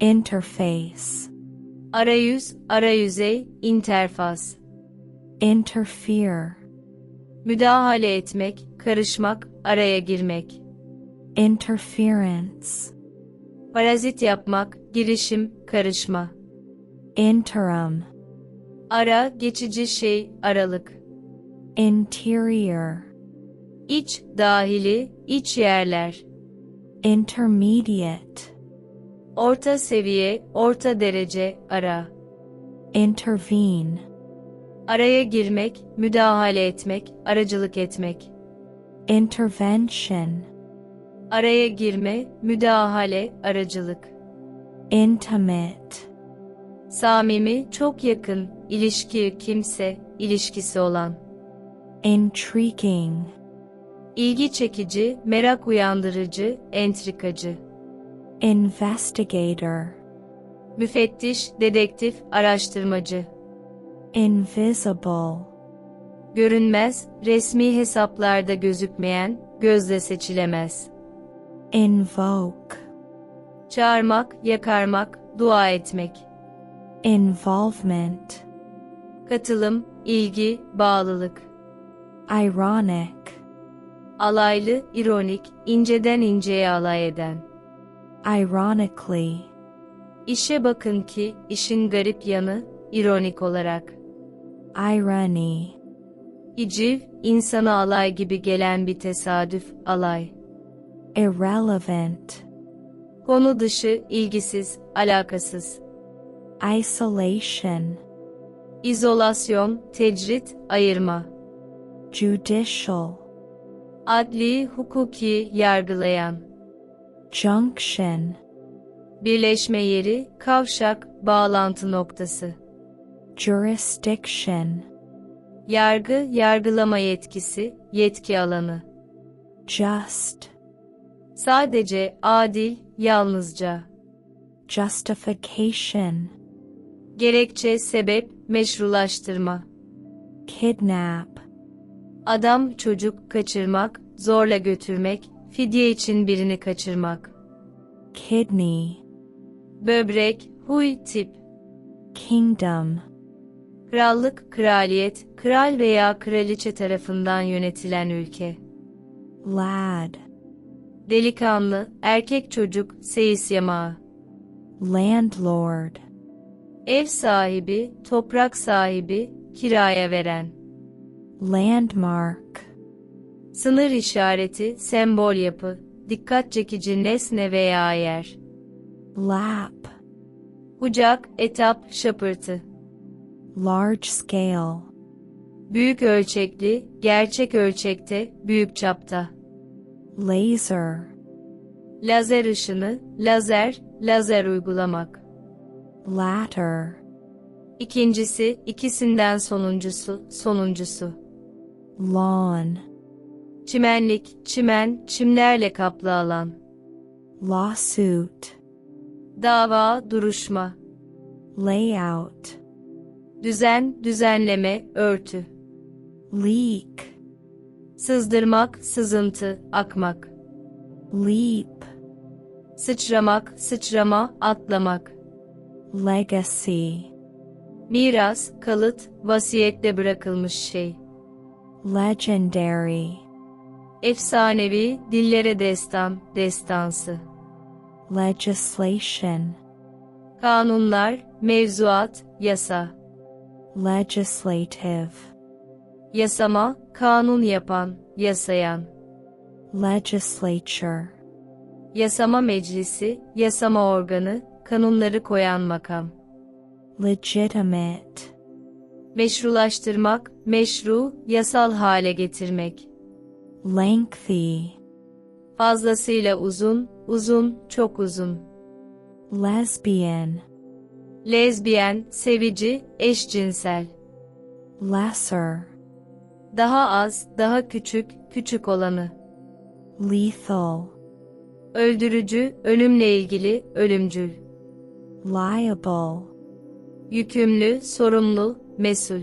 interface, arayüz, arayüzey, interfaz, interfere, müdahale etmek, karışmak, araya girmek, interference, parazit yapmak, girişim, karışma, interim, ara, geçici şey, aralık, interior, iç, dahili, iç yerler, intermediate, orta seviye, orta derece, ara, intervene, araya girmek, müdahale etmek, aracılık etmek, intervention, araya girme, müdahale, aracılık, intimate, samimi, çok yakın, ilişki, kimse, ilişkisi olan, intriguing, ilgi çekici, merak uyandırıcı, entrikacı, investigator, müfettiş, dedektif, araştırmacı, invisible, görünmez, resmi hesaplarda gözükmeyen, gözle seçilemez, invoke, çağırmak, yakarmak, dua etmek, involvement, katılım, ilgi, bağlılık, ironic, alaylı, ironik, inceden inceye alay eden. İronically, İşe bakın ki, işin garip yanı, ironik olarak. irony, İciv, insana alay gibi gelen bir tesadüf, alay. irrelevant, Konu dışı, ilgisiz, alakasız. isolation, İzolasyon, tecrit, ayırma. judicial, Adli, hukuki, yargılayan. Junction, Birleşme yeri, kavşak, bağlantı noktası. jurisdiction, Yargı, yargılama yetkisi, yetki alanı. just, Sadece, adil, yalnızca. justification, Gerekçe, sebep, meşrulaştırma. kidnap, Adam, çocuk, kaçırmak, zorla götürmek, fidye için birini kaçırmak. kidney, Böbrek, huy, tip. kingdom, Krallık, kraliyet, kral veya kraliçe tarafından yönetilen ülke. lad, Delikanlı, erkek çocuk, seyis yamağı. landlord, Ev sahibi, toprak sahibi, kiraya veren. landmark, Sınır işareti, sembol yapı, dikkat çekici nesne veya yer. lap, Kucak, etap, şapırtı. large scale, Büyük ölçekli, gerçek ölçekte, büyük çapta. laser, Lazer ışını, lazer, lazer uygulamak. latter, İkincisi, ikisinden sonuncusu, sonuncusu. lawn, Çimenlik, çimen, çimlerle kaplı alan. lawsuit, Dava, duruşma. layout, Düzen, düzenleme, örtü. leak, Sızdırmak, sızıntı, akmak. leap, Sıçramak, sıçrama, atlamak. legacy, Miras, kalıt, vasiyette bırakılmış şey. legendary, Efsanevi, dillere destan, destansı. legislation, Kanunlar, mevzuat, yasa. legislative, Yasama, kanun yapan, yasayan. legislature, Yasama meclisi, yasama organı, kanunları koyan makam. legitimate, Meşrulaştırmak, meşru, yasal hale getirmek. Lengthy, Fazlasıyla uzun, uzun, çok uzun. lesbian, Lezbiyen, sevici, eşcinsel. lesser, Daha az, daha küçük, küçük olanı. lethal, Öldürücü, ölümle ilgili, ölümcül. liable, Yükümlü, sorumlu, mesul.